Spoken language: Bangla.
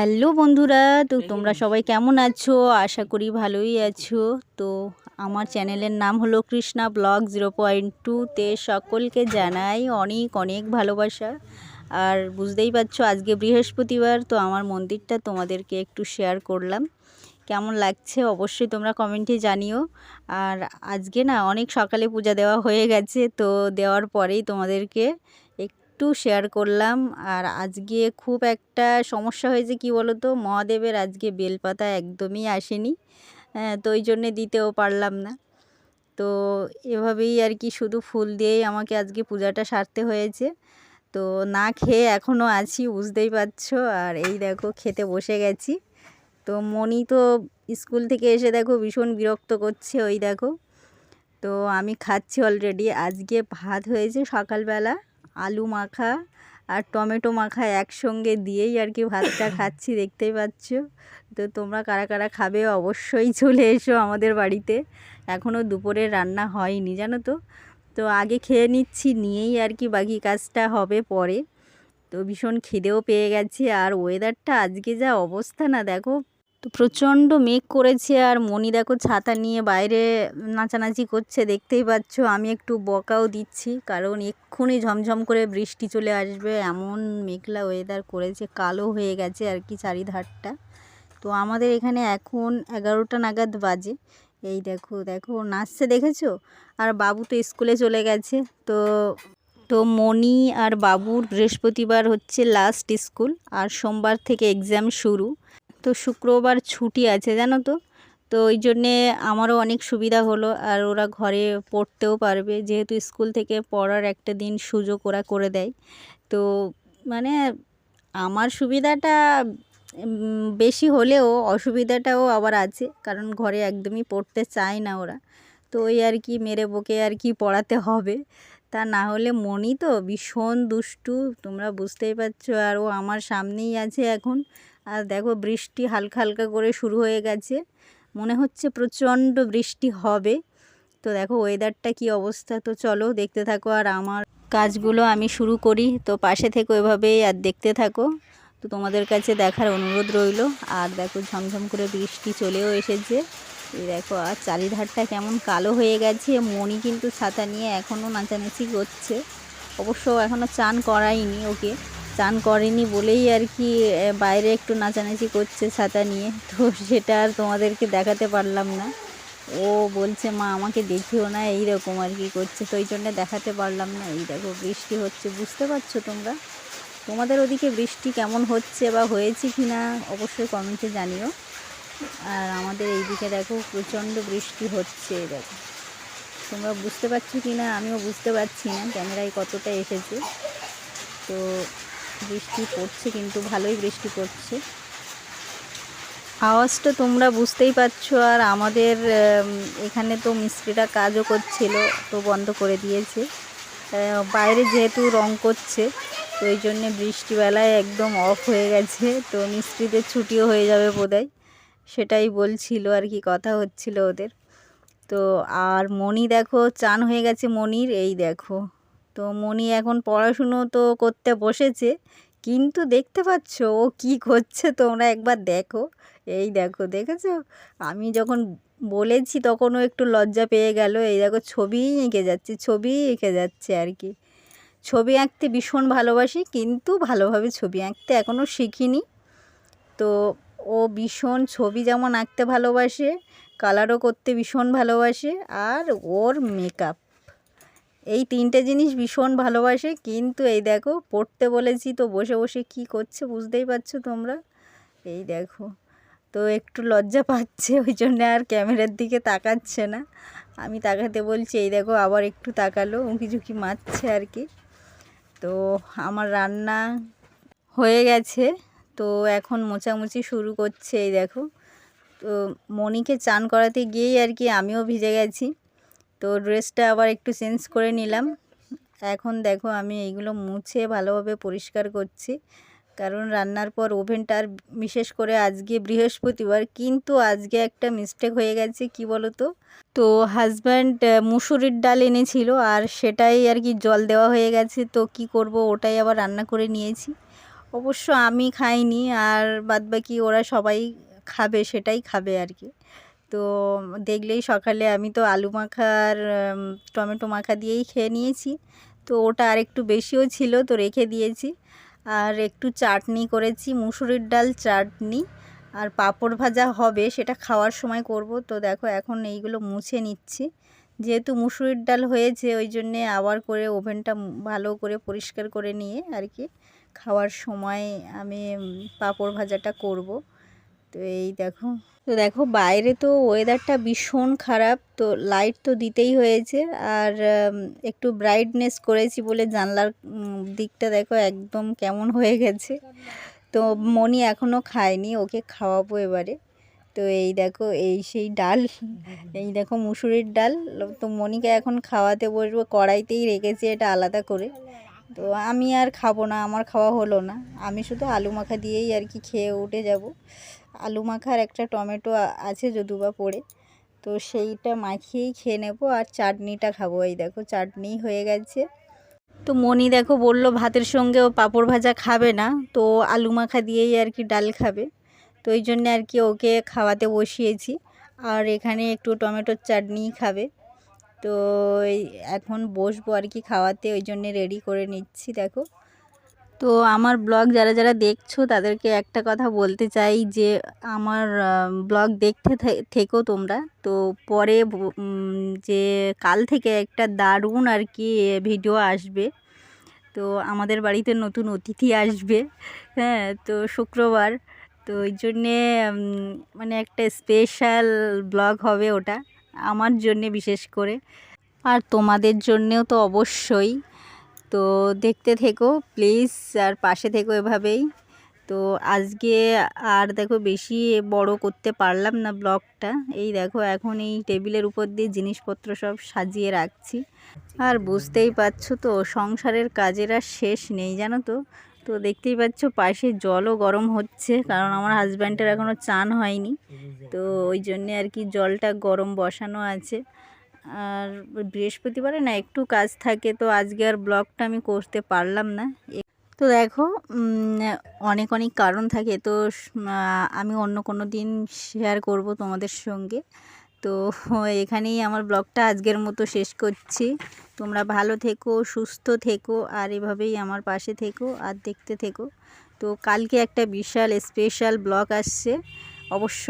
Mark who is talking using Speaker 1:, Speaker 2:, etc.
Speaker 1: হ্যালো বন্ধুরা তো তোমরা সবাই কেমন আছো? আশা করি ভালোই আছো। তো আমার চ্যানেলের নাম হলো কৃষ্ণা ব্লগ জিরো পয়েন্ট টুতে সকলকে জানাই অনেক অনেক ভালোবাসা। আর বুঝতেই পারছ আজকে বৃহস্পতিবার তো আমার মন্দিরটা তোমাদেরকে একটু শেয়ার করলাম। কেমন লাগছে অবশ্যই তোমরা কমেন্টে জানিও। আর আজকে না অনেক সকালে পূজা দেওয়া হয়ে গেছে তো দেওয়ার পরেই তোমাদেরকে একটু শেয়ার করলাম। আর আজকে খুব একটা সমস্যা হয়েছে কি বলো তো মহাদেবের আজকে বেলপাতা একদমই আসেনি। হ্যাঁ তো ওই জন্যে দিতেও পারলাম না। তো এভাবেই আর কি শুধু ফুল দিয়েই আমাকে আজকে পূজাটা সারতে হয়েছে। তো না খেয়ে এখনও আছি, বুঝতেই পারছ। আর এই দেখো, খেতে বসে গেছি। তো মনি তো স্কুল থেকে এসে দেখো ভীষণ বিরক্ত করছে, ওই দেখো। তো আমি খাচ্ছি অলরেডি আজকে ভাত হয়েছে সকালবেলা। আলু মাখা আর টমেটো মাখা একসঙ্গে দিয়েই আর কি ভাতটা খাচ্ছি দেখতেই পাচ্ছ। তো তোমরা কারা কারা খাবে অবশ্যই চলে এসো আমাদের বাড়িতে। এখনও দুপুরে রান্না হয়নি জানো তো? তো আগে খেয়ে নিচ্ছি নিয়েই আর কি বাকি কাজটা হবে পরে। তো ভীষণ খিদেও পেয়ে গেছে। আর ওয়েদারটা আজকে যা অবস্থা না দেখো তো প্রচণ্ড মেঘ করেছে আর মনি দেখো ছাতা নিয়ে বাইরে নাচানাচি করছে, দেখতেই পাচ্ছ। আমি একটু বকাও দিচ্ছি, কারণ এক্ষুনি ঝমঝম করে বৃষ্টি চলে আসবে। এমন মেঘলা ওয়েদার করেছে, কালো হয়ে গেছে আর কি চারিধারটা। তো আমাদের এখানে এখন এগারোটা নাগাদ বাজে। এই দেখো দেখো, নাচছে দেখেছ? আর বাবু তো স্কুলে চলে গেছে। তো তো মনি আর বাবুর বৃহস্পতিবার হচ্ছে লাস্ট স্কুল আর সোমবার থেকে এক্সাম শুরু। তো শুক্রবার ছুটি আছে, জানো তো? তো ওই জন্যে আমারও অনেক সুবিধা হলো আর ওরা ঘরে পড়তেও পারবে। যেহেতু স্কুল থেকে পড়ার একটা দিন সুযোগ ওরা করে দেয়। তো মানে আমার সুবিধাটা বেশি হলেও অসুবিধাটাও আবার আছে। কারণ ঘরে একদমই পড়তে চায় না ওরা। তো ওই আর কি মেরে বকে আর কি পড়াতে হবে। তা না হলে মনি তো ভীষণ দুষ্টু, তোমরা বুঝতেই পারছ। আর ও আমার সামনেই আছে এখন। আর দেখো বৃষ্টি হালকা হালকা করে শুরু হয়ে গেছে। মনে হচ্ছে প্রচণ্ড বৃষ্টি হবে। তো দেখো ওয়েদারটা কি অবস্থা। তো চলো দেখতে থাকো। আর আমার কাজগুলো আমি শুরু করি। তো পাশে থেকে ওইভাবেই আর দেখতে থাকো। তো তোমাদের কাছে দেখার অনুরোধ রইল। আর দেখো ঝমঝম করে বৃষ্টি চলেও এসেছে। এই দেখো, আর চারিধারটা কেমন কালো হয়ে গেছে। মনি কিন্তু ছাতা নিয়ে এখনও নাচানাচি করছে। অবশ্য এখনও চান করাইনি ওকে। চান করেনি বলেই আর কি বাইরে একটু নাচানাচি করছে ছাতা নিয়ে। তো সেটা আর তোমাদেরকে দেখাতে পারলাম না। ও বলছে, মা, আমাকে দেখিও না এই রকম আর কি করছে। তো ওই জন্যে দেখাতে পারলাম না। এই দেখো, বৃষ্টি হচ্ছে, বুঝতে পারছ তোমরা? তোমাদের ওদিকে বৃষ্টি কেমন হচ্ছে বা হয়েছে কি না অবশ্যই কমেন্টে জানিও। আর আমাদের এইদিকে দেখো প্রচণ্ড বৃষ্টি হচ্ছে, দেখো। তোমরা বুঝতে পারছ কি না? আমিও বুঝতে পারছি না ক্যামেরায় কতটা এসেছে। তো বৃষ্টি পড়ছে কিন্তু ভালোই বৃষ্টি পড়ছে। আওয়াজটা তোমরা বুঝতেই পারছ, আর আমাদের এখানে তো মিস্ত্রিরা কাজও করছিল, তো বন্ধ করে দিয়েছে। বাইরে যেহেতু রং করছে, তো ওই জন্যে বৃষ্টিবেলায় একদম অফ হয়ে গেছে, তো মিস্ত্রিদের ছুটিও হয়ে যাবে বোধহয়। সেটাই বলছিল আর কি, কথা হচ্ছিল ওদের। তো আর মণি দেখো, চান হয়ে গেছে মনির এই দেখো। তো মনি এখন পড়াশুনো তো করতে বসেছে, কিন্তু দেখতে পাচ্ছ ও কি করছে তোমরা একবার দেখো। এই দেখো, দেখেছ? আমি যখন বলেছি তখনও একটু লজ্জা পেয়ে গেল। এই দেখো ছবি এঁকে যাচ্ছে ছবি এঁকে যাচ্ছে আর কি। ছবি আঁকতে ভীষণ ভালোবাসি, কিন্তু ভালোভাবে ছবি আঁকতে এখনও শিখিনি। তো ও ভীষণ ছবি যেমন আঁকতে ভালোবাসে কালারও করতে ভীষণ ভালোবাসে, আর ওর মেকআপ এই তিনটে জিনিস ভীষণ ভালোবাসে, কিন্তু এই দেখো, পড়তে বলেছি তো বসে বসে কি করছে বুঝতেই পারছ তোমরা? এই দেখো, তো একটু লজ্জা পাচ্ছে, ওই জন্য আর ক্যামেরার দিকে তাকাচ্ছে না। আমি তাকাতে বলছি, এই দেখো, আবার একটু তাকালো উঁকি ঝুঁকি মারছে আর কি। তো আমার রান্না হয়ে গেছে। তো এখন মোচামুচি শুরু করছে, এই দেখো। তো মনিকে চান করাতে গিয়েই আর কি আমিও ভিজে গেছি। তো ড্রেসটা আবার একটু চেঞ্জ করে নিলাম। এখন দেখো আমি এইগুলো মুছে ভালোভাবে পরিষ্কার করছি। কারণ রান্নার পর ওভেনটা আর বিশেষ করে আজকে বৃহস্পতিবার, কিন্তু আজকে একটা মিস্টেক হয়ে গেছে, কি বলো তো তো হাজব্যান্ড মুসুরির ডাল এনেছিল আর সেটাই আর কি জল দেওয়া হয়ে গেছে। তো কি করব? ওটাই আবার রান্না করে নিয়েছি। অবশ্য আমি খাইনি আর বাদবাকি ওরা সবাই খাবে, সেটাই খাবে আর কি তো দেখলেই সকালে আমি তো আলু মাখার টমেটো মাখা দিয়েই খেয়ে নিয়েছি। তো ওটা আর একটু বেশিও ছিল, তো রেখে দিয়েছি। আর একটু চাটনি করেছি, মুসুরির ডাল চাটনি। আর পাঁপড় ভাজা হবে, সেটা খাওয়ার সময় করব। তো দেখো এখন এইগুলো মুছে নিচ্ছি। যেহেতু মুসুরির ডাল হয়েছে, ওই জন্যে আবার করে ওভেনটা ভালো করে পরিষ্কার করে নিয়ে আর কি খাওয়ার সময় আমি পাঁপড় ভাজাটা করব। তো এই দেখো, তো দেখো বাইরে তো ওয়েদারটা ভীষণ খারাপ, তো লাইট তো দিতেই হয়েছে। আর একটু ব্রাইটনেস করেছি বলে জানলার দিকটা দেখো একদম কেমন হয়ে গেছে। তো মনি এখনও খায়নি, ওকে খাওয়াবো এবারে। তো এই দেখো, এই সেই ডাল, এই দেখো মুসুরির ডাল। তো মনিকে এখন খাওয়াতে বসবো, কড়াইতেই রেখেছি এটা আলাদা করে। তো আমি আর খাব না, আমার খাওয়া হলো না। আমি শুধু আলু মাখা দিয়েই আর কি খেয়ে উঠে যাব। আলু মাখার একটা টমেটো আছে যদুবা পড়ে। তো সেইটা মাখিয়েই খেয়ে নেব আর চাটনিটা খাব। এই দেখো, চাটনি হয়ে গেছে। তো মনি দেখো বলল, ভাতের সঙ্গে ও পাঁপড় ভাজা খাবে না। তো আলু মাখা দিয়েই আর কি ডাল খাবে। তো ওই জন্য আর কি ওকে খাওয়াতে বসিয়েছি। আর এখানে একটু টমেটোর চাটনি খাবে। তো এখন বসবো আর কি খাওয়াতে, ওই জন্যে রেডি করে নিচ্ছি, দেখো। তো আমার ব্লগ যারা যারা দেখছ, তাদেরকে একটা কথা বলতে চাই যে, আমার ব্লগ দেখতে থেকো তোমরা। তো পরে যে কাল থেকে একটা দারুণ আর কি ভিডিও আসবে। তো আমাদের বাড়িতে নতুন অতিথি আসবে হ্যাঁ তো শুক্রবার। তো ওই জন্যে মানে একটা স্পেশাল ব্লগ হবে ওটা। আমার জন্যে বিশেষ করে। আর তোমাদের জন্যেও তো অবশ্যই। তো দেখতে থেকো, প্লিজ, আর পাশে থেকো এভাবেই। তো আজকে আর দেখো বেশি বড় করতে পারলাম না ব্লগটা। এই দেখো, এখন এই টেবিলের উপর দিয়ে জিনিসপত্র সব সাজিয়ে রাখছি। আর বুঝতেই পারছ তো, সংসারের কাজের আর শেষ নেই, জানো তো? তো দেখতেই পাচ্ছ পাশে জলও গরম হচ্ছে, কারণ আমার হাজব্যান্ডের এখনও চান হয়নি। তো ওই জন্যে আর কি জলটা গরম বসানো আছে। আর বৃহস্পতিবারে না একটু কাজ থাকে, তো আজকে আর ব্লগটা আমি করতে পারলাম না। তো দেখো অনেক অনেক কারণ থাকে, তো আমি অন্য কোনো দিন শেয়ার করব তোমাদের সঙ্গে। তো এখানেই আমার ব্লগটা আজকের মতো শেষ করছি। তোমরা ভালো থেকো, সুস্থ থেকো, আর এভাবেই আমার পাশে থেকো, আর দেখতে থেকো। তো কালকে একটা বিশাল স্পেশাল ব্লগ আসছে। অবশ্যই